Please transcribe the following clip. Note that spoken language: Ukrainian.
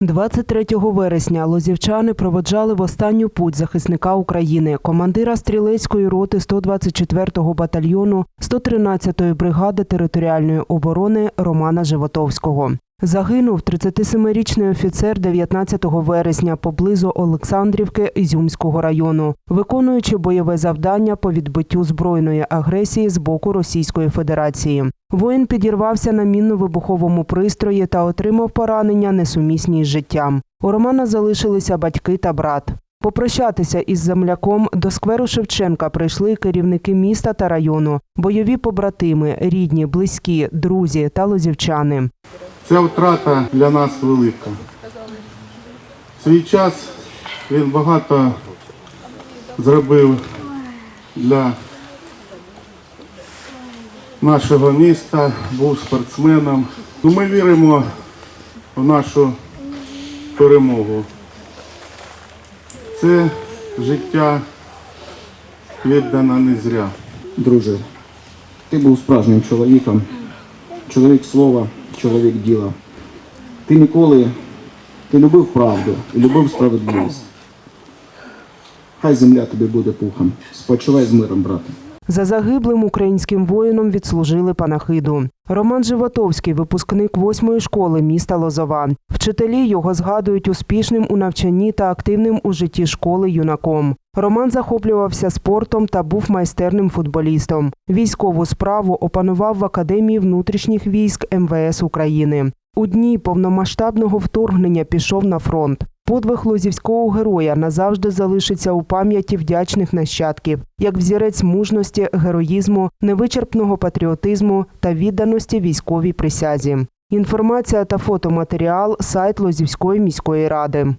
23 вересня лозівчани проводжали в останню путь захисника України, командира стрілецької роти 124-го батальйону 113-ї бригади територіальної оборони Романа Животовського. Загинув 37-річний офіцер 19 вересня поблизу Олександрівки Ізюмського району, виконуючи бойове завдання по відбиттю збройної агресії з боку Російської Федерації. Воїн підірвався на мінно-вибуховому пристрої та отримав поранення несумісні з життям. У Романа залишилися батьки та брат. Попрощатися із земляком до скверу Шевченка прийшли керівники міста та району, бойові побратими, рідні, близькі, друзі та лозівчани. Ця втрата для нас велика. В свій час він багато зробив для нашого міста, був спортсменом. Ну, Ми віримо в нашу перемогу. Це життя віддано не зря. Друже, ти був справжнім чоловіком, чоловік слова, чоловік діла. Ти ніколи ти любив правду і любив справедливість. Хай земля тобі буде пухом. Спочивай з миром, брате. За загиблим українським воїном відслужили панахиду. Роман Животовський, випускник восьмої школи міста Лозова. Вчителі його згадують успішним у навчанні та активним у житті школи юнаком. Роман захоплювався спортом та був майстерним футболістом. Військову справу опанував в Академії внутрішніх військ МВС України. У дні повномасштабного вторгнення пішов на фронт. Подвиг лозівського героя назавжди залишиться у пам'яті вдячних нащадків, як взірець мужності, героїзму, невичерпного патріотизму та відданості військовій присязі. Інформація та фотоматеріал сайт Лозівської міської ради.